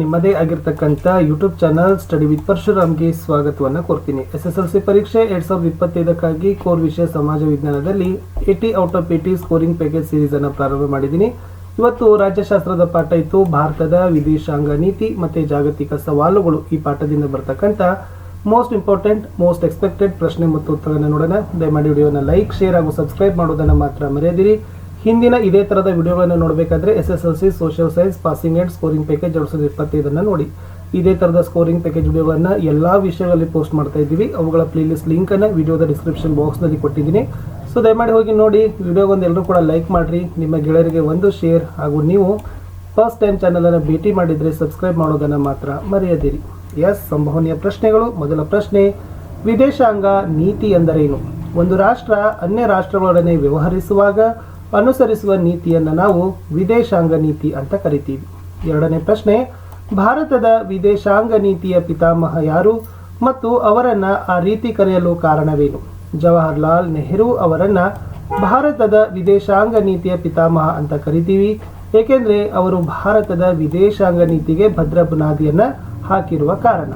ನಿಮ್ಮದೇ ಆಗಿರ್ತಕ್ಕಂಥ YouTube channel study with ಪರಶುರಾಮ್ಗೆ ಸ್ವಾಗತವನ್ನು ಕೋರ್ತೀನಿ. ಎಸ್ ಎಸ್ ಎಲ್ ಸಿ ಪರೀಕ್ಷೆ ಎರಡ್ ಸಾವಿರದ ಇಪ್ಪತ್ತೈದಕ್ಕಾಗಿ ಕೋರ್ ವಿಷಯ ಸಮಾಜ ವಿಜ್ಞಾನದಲ್ಲಿ eighty out of eighty scoring package series ಅನ್ನು ಪ್ರಾರಂಭ ಮಾಡಿದ್ದೀನಿ. ಇವತ್ತು ರಾಜ್ಯಶಾಸ್ತ್ರದ ಪಾಠ ಇತ್ತು, ಭಾರತದ ವಿದೇಶಾಂಗ ನೀತಿ ಮತ್ತೆ ಜಾಗತಿಕ ಸವಾಲುಗಳು ಈ ಪಾಠದಿಂದ ಬರ್ತಕ್ಕಂಥ. ಮೋಸ್ಟ್ ಇಂಪಾರ್ಟೆಂಟ್ ಮೋಸ್ಟ್ ಎಕ್ಸ್ಪೆಕ್ಟೆಡ್ ಪ್ರಶ್ನೆ ಮತ್ತು ಉತ್ತರವನ್ನು ನೋಡೋಣ. ದಯಮಾಡಿ ವಿಡಿಯೋನ ಲೈಕ್ ಶೇರ್ ಹಾಗೂ ಸಬ್ಸ್ಕ್ರೈಬ್ ಮಾಡೋದನ್ನು ಮಾತ್ರ ಮರೆಯದಿರಿ. ಹಿಂದಿನ ಇದೇ ಥರದ ವಿಡಿಯೋಗಳನ್ನು ನೋಡಬೇಕಾದ್ರೆ S S L C social science passing and scoring package ಎರಡು ಸಾವಿರದ ಇಪ್ಪತ್ತೈದನ್ನು ನೋಡಿ. ಇದೇ ಥರದ ಸ್ಕೋರಿಂಗ್ ಪ್ಯಾಕೇಜ್ ವಿಡಿಯೋಗಳನ್ನು ಎಲ್ಲ ವಿಷಯಗಳಲ್ಲಿ ಪೋಸ್ಟ್ ಮಾಡ್ತಾ ಇದ್ದೀವಿ. ಅವುಗಳ ಪ್ಲೇಲಿಸ್ಟ್ ಲಿಂಕನ್ನು ವಿಡಿಯೋದ ಡಿಸ್ಕ್ರಿಪ್ಷನ್ ಬಾಕ್ಸ್ನಲ್ಲಿ ಕೊಟ್ಟಿದ್ದೀನಿ. ಸೊ ದಯಮಾಡಿ ಹೋಗಿ ನೋಡಿ. ವಿಡಿಯೋಗೊಂದು ಎಲ್ಲರೂ ಕೂಡ ಲೈಕ್ ಮಾಡಿರಿ. ನಿಮ್ಮ ಗೆಳೆಯರಿಗೆ ಒಂದು ಶೇರ್ ಹಾಗೂ ನೀವು ಫಸ್ಟ್ ಟೈಮ್ ಚಾನಲನ್ನು ಭೇಟಿ ಮಾಡಿದರೆ ಸಬ್ಸ್ಕ್ರೈಬ್ ಮಾಡೋದನ್ನು ಮಾತ್ರ ಮರೆಯದಿರಿ. ಎಸ್ ಸಂಭವನೀಯ ಪ್ರಶ್ನೆಗಳು. ಮೊದಲ ಪ್ರಶ್ನೆ, ವಿದೇಶಾಂಗ ನೀತಿ ಎಂದರೇನು? ಒಂದು ರಾಷ್ಟ್ರ ಅನ್ಯ ರಾಷ್ಟ್ರಗಳೊಡನೆ ವ್ಯವಹರಿಸುವಾಗ ಅನುಸರಿಸುವ ನೀತಿಯನ್ನು ನಾವು ವಿದೇಶಾಂಗ ನೀತಿ ಅಂತ ಕರಿತೀವಿ. ಎರಡನೇ ಪ್ರಶ್ನೆ, ಭಾರತದ ವಿದೇಶಾಂಗ ನೀತಿಯ ಪಿತಾಮಹ ಯಾರು ಮತ್ತು ಅವರನ್ನು ಆ ರೀತಿ ಕರೆಯಲು ಕಾರಣವೇನು? ಜವಾಹರ್ಲಾಲ್ ನೆಹರು ಅವರನ್ನು ಭಾರತದ ವಿದೇಶಾಂಗ ನೀತಿಯ ಪಿತಾಮಹ ಅಂತ ಕರಿತೀವಿ. ಏಕೆಂದರೆ ಅವರು ಭಾರತದ ವಿದೇಶಾಂಗ ನೀತಿಗೆ ಭದ್ರ ಬುನಾದಿಯನ್ನ ಹಾಕಿರುವ ಕಾರಣ.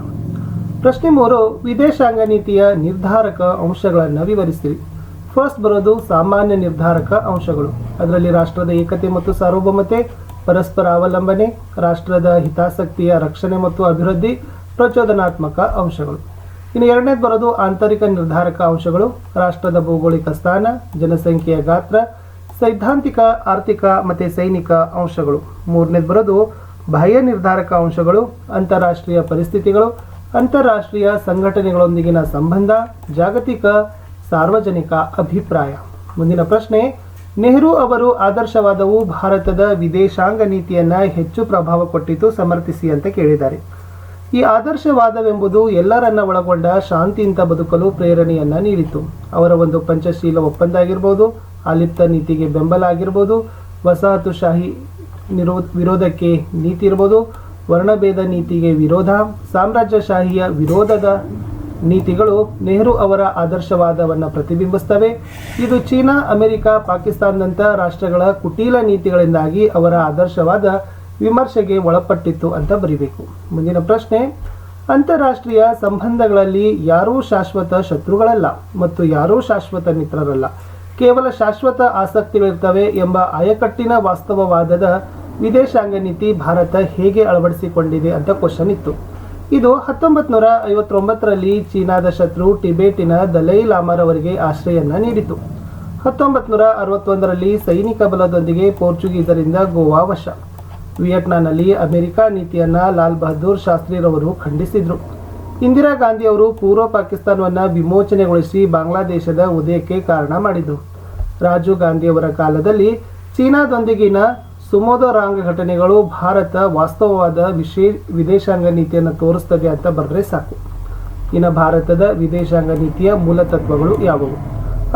ಪ್ರಶ್ನೆ ಮೂರು, ವಿದೇಶಾಂಗ ನೀತಿಯ ನಿರ್ಧಾರಕ ಅಂಶಗಳನ್ನು ವಿವರಿಸಿರಿ ಫಸ್ಟ್ ಬರೋದು ಸಾಮಾನ್ಯ ನಿರ್ಧಾರಕ ಅಂಶಗಳು. ಅದರಲ್ಲಿ ರಾಷ್ಟ್ರದ ಏಕತೆ ಮತ್ತು ಸಾರ್ವಭೌಮತೆ, ಪರಸ್ಪರ ಅವಲಂಬನೆ, ರಾಷ್ಟ್ರದ ಹಿತಾಸಕ್ತಿಯ ರಕ್ಷಣೆ ಮತ್ತು ಅಭಿವೃದ್ಧಿ, ಪ್ರಚೋದನಾತ್ಮಕ ಅಂಶಗಳು. ಇನ್ನು ಎರಡನೇದು ಬರೋದು ಆಂತರಿಕ ನಿರ್ಧಾರಕ ಅಂಶಗಳು. ರಾಷ್ಟ್ರದ ಭೌಗೋಳಿಕ ಸ್ಥಾನ, ಜನಸಂಖ್ಯೆಯ ಗಾತ್ರ, ಸೈದ್ಧಾಂತಿಕ, ಆರ್ಥಿಕ ಮತ್ತು ಸೈನಿಕ ಅಂಶಗಳು. ಮೂರನೇದು ಬರೋದು ಬಾಹ್ಯ ನಿರ್ಧಾರಕ ಅಂಶಗಳು. ಅಂತಾರಾಷ್ಟ್ರೀಯ ಪರಿಸ್ಥಿತಿಗಳು, ಅಂತಾರಾಷ್ಟ್ರೀಯ ಸಂಘಟನೆಗಳೊಂದಿಗಿನ ಸಂಬಂಧ, ಜಾಗತಿಕ ಸಾರ್ವಜನಿಕ ಅಭಿಪ್ರಾಯ. ಮುಂದಿನ ಪ್ರಶ್ನೆ, ನೆಹರು ಅವರು ಆದರ್ಶವಾದವು ಭಾರತದ ವಿದೇಶಾಂಗ ನೀತಿಯನ್ನ ಹೆಚ್ಚು ಪ್ರಭಾವ ಕೊಟ್ಟಿತು, ಸಮರ್ಥಿಸಿ ಅಂತ ಕೇಳಿದ್ದಾರೆ. ಈ ಆದರ್ಶವಾದವೆಂಬುದು ಎಲ್ಲರನ್ನ ಒಳಗೊಂಡ ಶಾಂತಿಯಿಂದ ಬದುಕಲು ಪ್ರೇರಣೆಯನ್ನ ನೀಡಿತು. ಅವರ ಒಂದು ಪಂಚಶೀಲ ಒಪ್ಪಂದ ಆಗಿರ್ಬೋದು ಆಲಿಪ್ತ ನೀತಿಗೆ ಬೆಂಬಲ ಆಗಿರ್ಬೋದು, ವಸಾಹತುಶಾಹಿ ನಿರೋ, ವಿರೋಧಕ್ಕೆ ನೀತಿ ಇರ್ಬೋದು, ವರ್ಣಭೇದ ನೀತಿಗೆ ವಿರೋಧ, ಸಾಮ್ರಾಜ್ಯಶಾಹಿಯ ವಿರೋಧದ ನೀತಿಗಳು ನೆಹರು ಅವರ ಆದರ್ಶವಾದವನ್ನು ಪ್ರತಿಬಿಂಬಿಸ್ತವೆ ಇದು ಚೀನಾ, ಅಮೆರಿಕ, ಪಾಕಿಸ್ತಾನದಂಥ ರಾಷ್ಟ್ರಗಳ ಕುಟೀಲ ನೀತಿಗಳಿಂದಾಗಿ ಅವರ ಆದರ್ಶವಾದ ವಿಮರ್ಶೆಗೆ ಒಳಪಟ್ಟಿತ್ತು ಅಂತ ಬರೀಬೇಕು. ಮುಂದಿನ ಪ್ರಶ್ನೆ, ಅಂತಾರಾಷ್ಟ್ರೀಯ ಸಂಬಂಧಗಳಲ್ಲಿ ಯಾರೂ ಶಾಶ್ವತ ಶತ್ರುಗಳಲ್ಲ ಮತ್ತು ಯಾರೂ ಶಾಶ್ವತ ಮಿತ್ರರಲ್ಲ. ಕೇವಲ ಶಾಶ್ವತ ಆಸಕ್ತಿಗಳಿರ್ತವೆ ಎಂಬ ಆಯಕಟ್ಟಿನ ವಾಸ್ತವವಾದದ ವಿದೇಶಾಂಗ ನೀತಿ ಭಾರತ ಹೇಗೆ ಅಳವಡಿಸಿಕೊಂಡಿದೆ ಅಂತ ಕ್ವಶನ್ ಇತ್ತು. ಇದು ಹತ್ತೊಂಬತ್ತು ನೂರ ಐವತ್ತೊಂಬತ್ತರಲ್ಲಿ ಚೀನಾದ ಶತ್ರು ಟಿಬೇಟಿನ ದಲೈ ಲಾಮರವರಿಗೆ ಆಶ್ರಯನ್ನ ನೀಡಿತು. ಹತ್ತೊಂಬತ್ತು ನೂರ ಅರವತ್ತೊಂದರಲ್ಲಿ ಸೈನಿಕ ಬಲದೊಂದಿಗೆ ಪೋರ್ಚುಗೀಸರಿಂದ ಗೋವಾ ವಶ. ವಿಯೆಟ್ನಾಂನಲ್ಲಿ ಅಮೆರಿಕ ನೀತಿಯನ್ನ ಲಾಲ್ ಬಹದ್ದೂರ್ ಶಾಸ್ತ್ರಿರವರು ಖಂಡಿಸಿದ್ರು. ಇಂದಿರಾ ಗಾಂಧಿಯವರು ಪೂರ್ವ ಪಾಕಿಸ್ತಾನವನ್ನು ವಿಮೋಚನೆಗೊಳಿಸಿ ಬಾಂಗ್ಲಾದೇಶದ ಉದಯಕ್ಕೆ ಕಾರಣ ಮಾಡಿದರು. ರಾಜೀವ್ ಗಾಂಧಿಯವರ ಕಾಲದಲ್ಲಿ ಚೀನಾದೊಂದಿಗಿನ ಸುಮೋದರಾಂಗ ಘಟನೆಗಳು ಭಾರತ ವಾಸ್ತವವಾದ ವಿಶೇ ವಿದೇಶಾಂಗ ನೀತಿಯನ್ನು ತೋರಿಸ್ತದೆ ಅಂತ ಬರೆದ್ರೆ ಸಾಕು. ಇನ್ನು ಭಾರತದ ವಿದೇಶಾಂಗ ನೀತಿಯ ಮೂಲ ತತ್ವಗಳು ಯಾವುವು?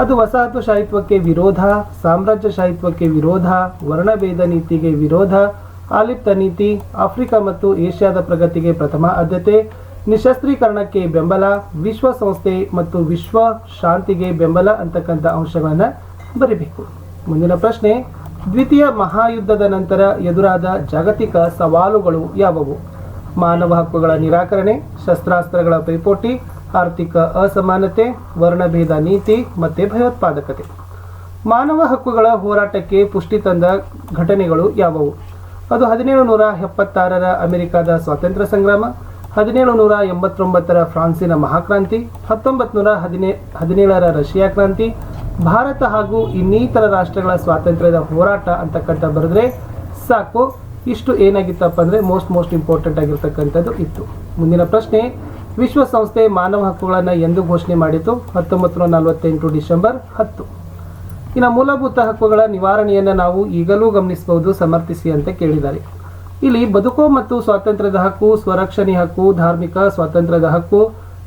ಅದು ವಸಾಹತುಶಾಹಿತ್ವಕ್ಕೆ ವಿರೋಧ, ಸಾಮ್ರಾಜ್ಯಶಾಹಿತ್ವಕ್ಕೆ ವಿರೋಧ, ವರ್ಣಭೇದ ನೀತಿಗೆ ವಿರೋಧ, ಆಲಿಪ್ತ ನೀತಿ, ಆಫ್ರಿಕಾ ಮತ್ತು ಏಷ್ಯಾದ ಪ್ರಗತಿಗೆ ಪ್ರಥಮ ಆದ್ಯತೆ, ನಿಶಸ್ತ್ರೀಕರಣಕ್ಕೆ ಬೆಂಬಲ, ವಿಶ್ವಸಂಸ್ಥೆ ಮತ್ತು ವಿಶ್ವ ಶಾಂತಿಗೆ ಬೆಂಬಲ ಅಂತಕ್ಕಂಥ ಅಂಶಗಳನ್ನು ಬರೀಬೇಕು. ಮುಂದಿನ ಪ್ರಶ್ನೆ ದ್ವಿತೀಯ ಮಹಾಯುದ್ಧದ ನಂತರ ಎದುರಾದ ಜಾಗತಿಕ ಸವಾಲುಗಳು ಯಾವುವು? ಮಾನವ ಹಕ್ಕುಗಳ ನಿರಾಕರಣೆ, ಶಸ್ತ್ರಾಸ್ತ್ರಗಳ ಪೈಪೋಟಿ, ಆರ್ಥಿಕ ಅಸಮಾನತೆ, ವರ್ಣಭೇದ ನೀತಿ ಮತ್ತು ಭಯೋತ್ಪಾದಕತೆ. ಮಾನವ ಹಕ್ಕುಗಳ ಹೋರಾಟಕ್ಕೆ ಪುಷ್ಟಿ ತಂದ ಘಟನೆಗಳು ಯಾವುವು? ಅದು ಹದಿನೇಳು ನೂರ ಎಪ್ಪತ್ತಾರರ ಅಮೆರಿಕದ ಸ್ವಾತಂತ್ರ್ಯ ಸಂಗ್ರಾಮ, ಹದಿನೇಳು ನೂರ ಎಂಬತ್ತೊಂಬತ್ತರ ಫ್ರಾನ್ಸಿನ ಮಹಾಕ್ರಾಂತಿ, ಹತ್ತೊಂಬತ್ತು ನೂರ ಹದಿನೇ, ಹದಿನೇಳರ ರಷ್ಯಾ ಕ್ರಾಂತಿ ಭಾರತ ಹಾಗೂ ಇನ್ನಿತರ ರಾಷ್ಟ್ರಗಳ ಸ್ವಾತಂತ್ರ್ಯದ ಹೋರಾಟ ಅಂತಕ್ಕಂಥ ಬರೆದ್ರೆ ಸಾಕು. ಇಷ್ಟು ಏನಾಗಿತ್ತಪ್ಪ ಅಂದರೆ ಮೋಸ್ಟ್ ಮೋಸ್ಟ್ ಇಂಪಾರ್ಟೆಂಟ್ ಆಗಿರ್ತಕ್ಕಂಥದ್ದು ಇತ್ತು. ಮುಂದಿನ ಪ್ರಶ್ನೆ, ವಿಶ್ವಸಂಸ್ಥೆ ಮಾನವ ಹಕ್ಕುಗಳನ್ನು ಎಂದು ಘೋಷಣೆ ಮಾಡಿತು ಹತ್ತೊಂಬತ್ತು ನೂರ ನಲವತ್ತೆಂಟು ಡಿಸೆಂಬರ್ ಹತ್ತು. ಇನ್ನು ಮೂಲಭೂತ ಹಕ್ಕುಗಳ ನಿವಾರಣೆಯನ್ನು ನಾವು ಈಗಲೂ ಗಮನಿಸಬಹುದು, ಸಮರ್ಥಿಸಿ ಅಂತ ಕೇಳಿದ್ದಾರೆ. ಇಲ್ಲಿ ಬದುಕು ಮತ್ತು ಸ್ವಾತಂತ್ರ್ಯದ ಹಕ್ಕು, ಸ್ವರಕ್ಷಣೆ ಹಕ್ಕು, ಧಾರ್ಮಿಕ ಸ್ವಾತಂತ್ರ್ಯದ ಹಕ್ಕು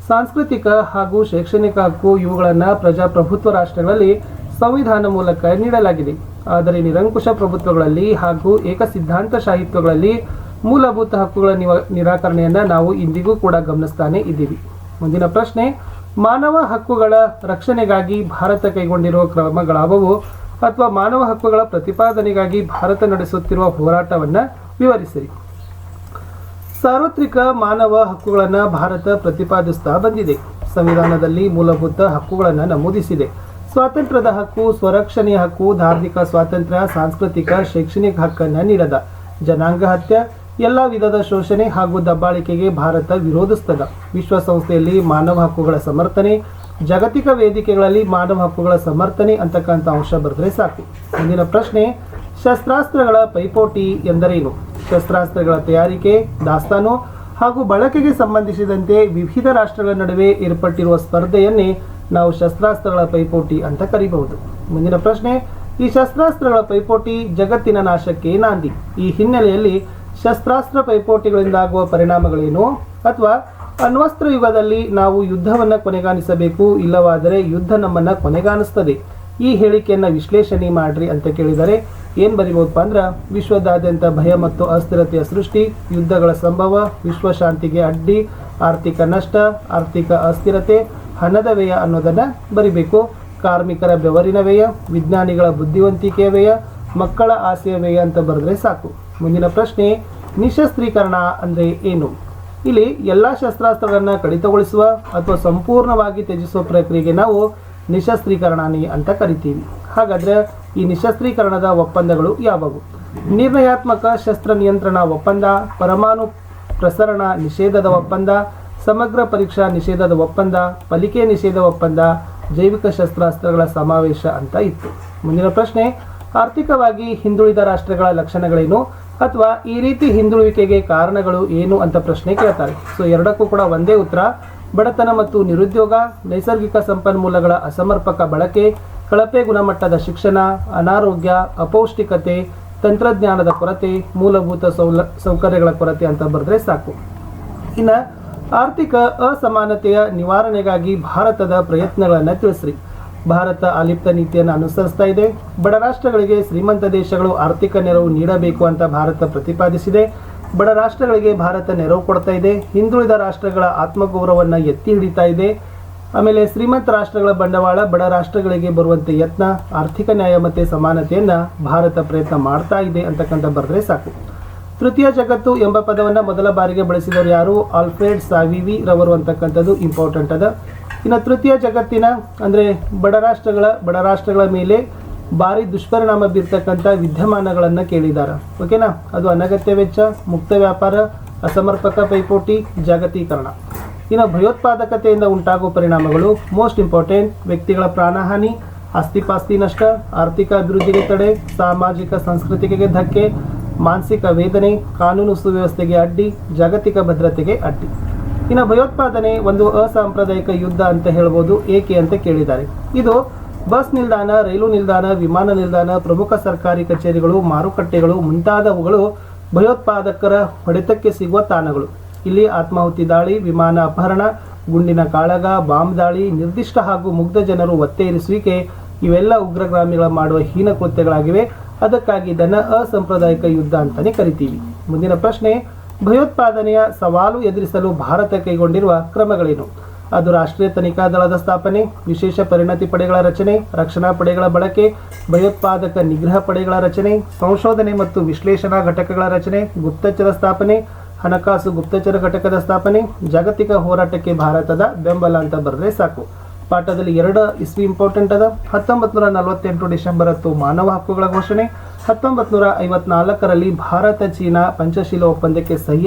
ಸಾಂಸ್ಕೃತಿಕ ಹಾಗೂ ಶೈಕ್ಷಣಿಕ ಹಕ್ಕು ಇವುಗಳನ್ನು ಪ್ರಜಾಪ್ರಭುತ್ವ ರಾಷ್ಟ್ರಗಳಲ್ಲಿ ಸಂವಿಧಾನ ಮೂಲಕ ನೀಡಲಾಗಿದೆ. ಆದರೆ ನಿರಂಕುಶ ಪ್ರಭುತ್ವಗಳಲ್ಲಿ ಹಾಗೂ ಏಕಸಿದ್ಧಾಂತ ಸಾಹಿತ್ಯಗಳಲ್ಲಿ ಮೂಲಭೂತ ಹಕ್ಕುಗಳ ನಿರಾಕರಣೆಯನ್ನು ನಾವು ಇಂದಿಗೂ ಕೂಡ ಗಮನಿಸ್ತಾನೆ ಇದ್ದೀವಿ. ಮುಂದಿನ ಪ್ರಶ್ನೆ, ಮಾನವ ಹಕ್ಕುಗಳ ರಕ್ಷಣೆಗಾಗಿ ಭಾರತ ಕೈಗೊಂಡಿರುವ ಕ್ರಮಗಳಾವವು ಅಥವಾ ಮಾನವ ಹಕ್ಕುಗಳ ಪ್ರತಿಪಾದನೆಗಾಗಿ ಭಾರತ ನಡೆಸುತ್ತಿರುವ ಹೋರಾಟವನ್ನು ವಿವರಿಸಿರಿ. ಸಾರ್ವತ್ರಿಕ ಮಾನವ ಹಕ್ಕುಗಳನ್ನು ಭಾರತ ಪ್ರತಿಪಾದಿಸ್ತಾ ಬಂದಿದೆ. ಸಂವಿಧಾನದಲ್ಲಿ ಮೂಲಭೂತ ಹಕ್ಕುಗಳನ್ನು ನಮೂದಿಸಿದೆ. ಸ್ವಾತಂತ್ರ್ಯದ ಹಕ್ಕು, ಸ್ವರಕ್ಷಣೆಯ ಹಕ್ಕು, ಧಾರ್ಮಿಕ ಸ್ವಾತಂತ್ರ್ಯ, ಸಾಂಸ್ಕೃತಿಕ, ಶೈಕ್ಷಣಿಕ ಹಕ್ಕನ್ನು ನೀಡದ. ಜನಾಂಗ ಹತ್ಯೆ, ಎಲ್ಲ ವಿಧದ ಶೋಷಣೆ ಹಾಗೂ ದಬ್ಬಾಳಿಕೆಗೆ ಭಾರತ ವಿರೋಧಿಸ್ತದ. ವಿಶ್ವಸಂಸ್ಥೆಯಲ್ಲಿ ಮಾನವ ಹಕ್ಕುಗಳ ಸಮರ್ಥನೆ, ಜಾಗತಿಕ ವೇದಿಕೆಗಳಲ್ಲಿ ಮಾನವ ಹಕ್ಕುಗಳ ಸಮರ್ಥನೆ ಅಂತಕ್ಕಂಥ ಅಂಶ ಬರೆದ್ರೆ ಸಾಕು. ಮುಂದಿನ ಪ್ರಶ್ನೆ, ಶಸ್ತ್ರಾಸ್ತ್ರಗಳ ಪೈಪೋಟಿ ಎಂದರೇನು? ಶಸ್ತ್ರಾಸ್ತ್ರಗಳ ತಯಾರಿಕೆ, ದಾಸ್ತಾನು ಹಾಗೂ ಬಳಕೆಗೆ ಸಂಬಂಧಿಸಿದಂತೆ ವಿವಿಧ ರಾಷ್ಟ್ರಗಳ ನಡುವೆ ಏರ್ಪಟ್ಟಿರುವ ಸ್ಪರ್ಧೆಯನ್ನೇ ನಾವು ಶಸ್ತ್ರಾಸ್ತ್ರಗಳ ಪೈಪೋಟಿ ಅಂತ ಕರೀಬಹುದು. ಮುಂದಿನ ಪ್ರಶ್ನೆ, ಈ ಶಸ್ತ್ರಾಸ್ತ್ರಗಳ ಪೈಪೋಟಿ ಜಗತ್ತಿನ ನಾಶಕ್ಕೆ ನಾಂದಿ. ಈ ಹಿನ್ನೆಲೆಯಲ್ಲಿ ಶಸ್ತ್ರಾಸ್ತ್ರ ಪೈಪೋಟಿಗಳಿಂದಾಗುವ ಪರಿಣಾಮಗಳೇನು? ಅಥವಾ ಅಣ್ವಸ್ತ್ರ ಯುಗದಲ್ಲಿ ನಾವು ಯುದ್ಧವನ್ನು ಕೊನೆಗಾಣಿಸಬೇಕು, ಇಲ್ಲವಾದರೆ ಯುದ್ಧ ನಮ್ಮನ್ನು ಕೊನೆಗಾಣಿಸ್ತದೆ? ಈ ಹೇಳಿಕೆಯನ್ನು ವಿಶ್ಲೇಷಣೆ ಮಾಡ್ರಿ ಅಂತ ಕೇಳಿದರೆ ಏನು ಬರಿಬೋದಪ್ಪ ಅಂದ್ರೆ, ವಿಶ್ವದಾದ್ಯಂತ ಭಯ ಮತ್ತು ಅಸ್ಥಿರತೆಯ ಸೃಷ್ಟಿ, ಯುದ್ಧಗಳ ಸಂಭವ ವಿಶ್ವಶಾಂತಿಗೆ ಅಡ್ಡಿ, ಆರ್ಥಿಕ ನಷ್ಟ, ಆರ್ಥಿಕ ಅಸ್ಥಿರತೆ, ಹಣದ ವ್ಯಯ ಅನ್ನೋದನ್ನು ಬರಿಬೇಕು. ಕಾರ್ಮಿಕರ ಬೆವರಿನ ವ್ಯಯ, ವಿಜ್ಞಾನಿಗಳ ಬುದ್ಧಿವಂತಿಕೆಯ ವ್ಯಯ, ಮಕ್ಕಳ ಆಸೆಯ ವ್ಯಯ ಅಂತ ಬರೆದ್ರೆ ಸಾಕು. ಮುಂದಿನ ಪ್ರಶ್ನೆ, ನಿಶಸ್ತ್ರೀಕರಣ ಅಂದರೆ ಏನು? ಇಲ್ಲಿ ಎಲ್ಲ ಶಸ್ತ್ರಾಸ್ತ್ರಗಳನ್ನು ಕಡಿತಗೊಳಿಸುವ ಅಥವಾ ಸಂಪೂರ್ಣವಾಗಿ ತ್ಯಜಿಸುವ ಪ್ರಕ್ರಿಯೆಗೆ ನಾವು ನಿಶಸ್ತ್ರೀಕರಣಾನಿ ಅಂತ ಕರಿತೀವಿ. ಹಾಗಾದ್ರೆ ಈ ನಿಶಸ್ತ್ರೀಕರಣದ ಒಪ್ಪಂದಗಳು ಯಾವುವು? ನಿರ್ಣಯಾತ್ಮಕ ಶಸ್ತ್ರ ನಿಯಂತ್ರಣ ಒಪ್ಪಂದ, ಪರಮಾಣು ಪ್ರಸರಣ ನಿಷೇಧದ ಒಪ್ಪಂದ, ಸಮಗ್ರ ಪರೀಕ್ಷಾ ನಿಷೇಧದ ಒಪ್ಪಂದ, ಪಲಿಕೆ ನಿಷೇಧ ಒಪ್ಪಂದ, ಜೈವಿಕ ಶಸ್ತ್ರಾಸ್ತ್ರಗಳ ಸಮಾವೇಶ ಅಂತ ಇತ್ತು. ಮುಂದಿನ ಪ್ರಶ್ನೆ, ಆರ್ಥಿಕವಾಗಿ ಹಿಂದುಳಿದ ರಾಷ್ಟ್ರಗಳ ಲಕ್ಷಣಗಳೇನು? ಅಥವಾ ಈ ರೀತಿ ಹಿಂದುಳುವಿಕೆಗೆ ಕಾರಣಗಳು ಏನು ಅಂತ ಪ್ರಶ್ನೆ ಕೇಳ್ತಾರೆ. ಸೊ, ಎರಡಕ್ಕೂ ಕೂಡ ಒಂದೇ ಉತ್ತರ. ಬಡತನ ಮತ್ತು ನಿರುದ್ಯೋಗ, ನೈಸರ್ಗಿಕ ಸಂಪನ್ಮೂಲಗಳ ಅಸಮರ್ಪಕ ಬಳಕೆ ಕಳಪೆ ಗುಣಮಟ್ಟದ ಶಿಕ್ಷಣ, ಅನಾರೋಗ್ಯ, ಅಪೌಷ್ಟಿಕತೆ, ತಂತ್ರಜ್ಞಾನದ ಕೊರತೆ, ಮೂಲಭೂತ ಸೌಲ, ಸೌಕರ್ಯಗಳ ಕೊರತೆ ಅಂತ ಬರೆದ್ರೆ ಸಾಕು. ಇನ್ನು ಆರ್ಥಿಕ ಅಸಮಾನತೆಯ ನಿವಾರಣೆಗಾಗಿ ಭಾರತದ ಪ್ರಯತ್ನಗಳನ್ನು ತಿಳಿಸ್ರಿ. ಭಾರತ ಅಲಿಪ್ತ ನೀತಿಯನ್ನು ಅನುಸರಿಸ್ತಾ ಇದೆ. ಬಡ ರಾಷ್ಟ್ರಗಳಿಗೆ ಶ್ರೀಮಂತ ದೇಶಗಳು ಆರ್ಥಿಕ ನೆರವು ನೀಡಬೇಕು ಅಂತ ಭಾರತ ಪ್ರತಿಪಾದಿಸಿದೆ. ಬಡ ರಾಷ್ಟ್ರಗಳಿಗೆ ಭಾರತ ನೆರವು ಕೊಡ್ತಾ ಇದೆ. ಹಿಂದುಳಿದ ರಾಷ್ಟ್ರಗಳ ಆತ್ಮಗೌರವವನ್ನು ಎತ್ತಿ ಹಿಡಿತಾ ಇದೆ. ಆಮೇಲೆ ಶ್ರೀಮಂತ ರಾಷ್ಟ್ರಗಳ ಬಂಡವಾಳ, ಬಡ ರಾಷ್ಟ್ರಗಳಿಗೆ ಬರುವಂತೆ ಯತ್ನ, ಆರ್ಥಿಕ ನ್ಯಾಯ ಮತ್ತು ಸಮಾನತೆಯನ್ನು ಭಾರತ ಪ್ರಯತ್ನ ಮಾಡ್ತಾ ಇದೆ ಅಂತಕ್ಕಂಥ ಬರೆದ್ರೆ ಸಾಕು. ತೃತೀಯ ಜಗತ್ತು ಎಂಬ ಪದವನ್ನು ಮೊದಲ ಬಾರಿಗೆ ಬಳಸಿದವರು ಯಾರು? ಆಲ್ಫ್ರೆಡ್ ಸಾವಿವಿ ರವರು ಅಂತಕ್ಕಂಥದ್ದು ಇಂಪಾರ್ಟೆಂಟ್ ಅದ. ಇನ್ನು ತೃತೀಯ ಜಗತ್ತಿನ ಅಂದರೆ ಬಡ ರಾಷ್ಟ್ರಗಳ ಬಡ ರಾಷ್ಟ್ರಗಳ ಮೇಲೆ ಭಾರಿ ದುಷ್ಪರಿಣಾಮ ಬೀರ್ತಕ್ಕಂಥ ವಿದ್ಯಮಾನಗಳನ್ನು ಕೇಳಿದ್ದಾರೆ ಓಕೆನಾ ಅದು ಅನಗತ್ಯ ವೆಚ್ಚ, ಮುಕ್ತ ವ್ಯಾಪಾರ, ಅಸಮರ್ಪಕ ಪೈಪೋಟಿ, ಜಾಗತೀಕರಣ. ಇನ್ನು ಭಯೋತ್ಪಾದಕತೆಯಿಂದ ಉಂಟಾಗುವ ಪರಿಣಾಮಗಳು ಮೋಸ್ಟ್ ಇಂಪಾರ್ಟೆಂಟ್ ವ್ಯಕ್ತಿಗಳ ಪ್ರಾಣಹಾನಿ ಆಸ್ತಿಪಾಸ್ತಿ ನಷ್ಟ, ಆರ್ಥಿಕ ಅಭಿವೃದ್ಧಿಗೆ ತಡೆ, ಸಾಮಾಜಿಕ ಸಂಸ್ಕೃತಿಗೆ ಧಕ್ಕೆ, ಮಾನಸಿಕ ವೇದನೆ, ಕಾನೂನು ಸುವ್ಯವಸ್ಥೆಗೆ ಅಡ್ಡಿ, ಜಾಗತಿಕ ಭದ್ರತೆಗೆ ಅಡ್ಡಿ. ಇನ್ನು ಭಯೋತ್ಪಾದನೆ ಒಂದು ಅಸಾಂಪ್ರದಾಯಿಕ ಯುದ್ಧ ಅಂತ ಹೇಳ್ಬೋದು, ಏಕೆ ಅಂತ ಕೇಳಿದ್ದಾರೆ. ಇದು ಬಸ್ ನಿಲ್ದಾಣ, ರೈಲು ನಿಲ್ದಾಣ, ವಿಮಾನ ನಿಲ್ದಾಣ, ಪ್ರಮುಖ ಸರ್ಕಾರಿ ಕಚೇರಿಗಳು, ಮಾರುಕಟ್ಟೆಗಳು ಮುಂತಾದವುಗಳು ಭಯೋತ್ಪಾದಕರ ಹೊಡೆತಕ್ಕೆ ಸಿಗುವ ತಾಣಗಳು. ಇಲ್ಲಿ ಆತ್ಮಾಹುತಿ ದಾಳಿ, ವಿಮಾನ ಅಪಹರಣ, ಗುಂಡಿನ ಕಾಳಗ, ಬಾಂಬ್ ದಾಳಿ, ನಿರ್ದಿಷ್ಟ ಹಾಗೂ ಮುಗ್ಧ ಜನರು ಒತ್ತೆ ಇರಿಸುವಿಕೆ, ಇವೆಲ್ಲ ಉಗ್ರಗಾಮಿಗಳ ಮಾಡುವ ಹೀನ ಕೃತ್ಯಗಳಾಗಿವೆ. ಅದಕ್ಕಾಗಿ ಇದನ್ನು ಅಸಾಂಪ್ರದಾಯಿಕ ಯುದ್ಧ ಅಂತಾನೆ ಕರಿತೀವಿ. ಮುಂದಿನ ಪ್ರಶ್ನೆ, ಭಯೋತ್ಪಾದನೆಯ ಸವಾಲು ಎದುರಿಸಲು ಭಾರತ ಕೈಗೊಂಡಿರುವ ಕ್ರಮಗಳೇನು? ಅದು ರಾಷ್ಟ್ರೀಯ ತನಿಖಾ ದಳದ ಸ್ಥಾಪನೆ, ವಿಶೇಷ ಪರಿಣತಿ ಪಡೆಗಳ ರಚನೆ, ರಕ್ಷಣಾ ಪಡೆಗಳ ಬಳಕೆ, ಭಯೋತ್ಪಾದಕ ನಿಗ್ರಹ ಪಡೆಗಳ ರಚನೆ, ಸಂಶೋಧನೆ ಮತ್ತು ವಿಶ್ಲೇಷಣಾ ಘಟಕಗಳ ರಚನೆ, ಗುಪ್ತಚರ ಸ್ಥಾಪನೆ ಹಣಕಾಸು ಗುಪ್ತಚರ ಘಟಕದ ಸ್ಥಾಪನೆ, ಜಾಗತಿಕ ಹೋರಾಟಕ್ಕೆ ಭಾರತದ ಬೆಂಬಲ ಅಂತ ಬರೆದ್ರೆ ಸಾಕು. ಪಾಠದಲ್ಲಿ ಎರಡು ಇಸ್ವಿ ಇಂಪಾರ್ಟೆಂಟ್ ಅದ. ಹತ್ತೊಂಬತ್ತು ನೂರ ನಲವತ್ತೆಂಟು ಡಿಸೆಂಬರ್ ಹತ್ತು ಮಾನವ ಹಕ್ಕುಗಳ ಘೋಷಣೆ. ಹತ್ತೊಂಬತ್ತು ನೂರ ಐವತ್ನಾಲ್ಕರಲ್ಲಿ ಭಾರತ ಚೀನಾ ಪಂಚಶೀಲ ಒಪ್ಪಂದಕ್ಕೆ ಸಹಿ